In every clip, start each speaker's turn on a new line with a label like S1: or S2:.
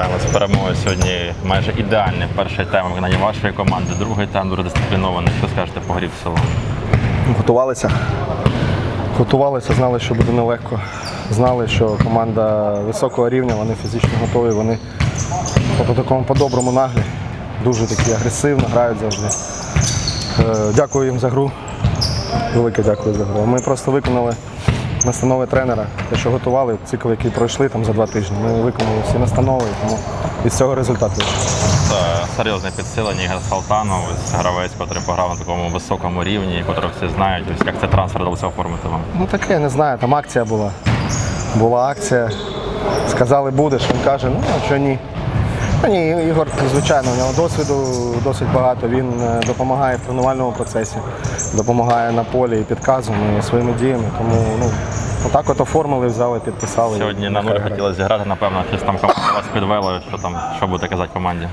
S1: Вітаємо з перемогою сьогодні. Майже ідеальний перший тайм виконання вашої команди. Другий тайм дуже дисциплінований. Що скажете по грі в цілому?
S2: Готувалися. Готувалися, знали, що буде нелегко. Знали, що команда високого рівня, вони фізично готові, вони по такому по-доброму наглі, дуже такі агресивно грають завжди. Е, Дякую їм за гру. Велике дякую за гру. Ми просто виконали настанови тренера, те, що готували, цикл, який пройшли там за два тижні. Ми виконали всі настанови, тому від цього результат вийшов.
S1: Це серйозне підсилення Ігор Салтанов, гравець, який пограв на такому високому рівні, котрого всі знають. Ось як цей трансфер вдалося оформити вам?
S2: Ну таке, не знаю, там акція була. Була акція. Сказали, будеш. Він каже, ну а що ні. Ні, Ігор, звичайно, у нього досвіду досить багато. Він е, допомагає в тренувальному процесі, допомагає на полі і підказом і своїми діями. Тому ну, отак от оформили, взяли, підписали.
S1: Сьогодні на нуль хотілося зіграти, напевно, щось там команда вас підвела. Що там, що буде казати команді?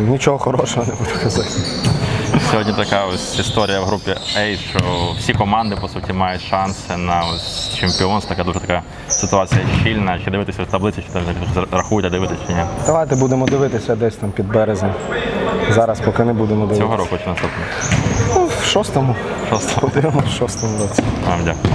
S2: Нічого хорошого не буду казати.
S1: Сьогодні така ось історія в групі A, що всі команди по суті мають шанси на ось чемпіонство. Така дуже така ситуація щільна. Чи дивитися в таблиці, чи там рахуєте, дивитися чи ні?
S2: Давайте будемо дивитися десь там під березень. Зараз поки не будемо дивитися.
S1: Цього року чи наступного?
S2: Ну, в шостому.
S1: Шостого.
S2: Подивимося в шостому році.
S1: Вам дякую.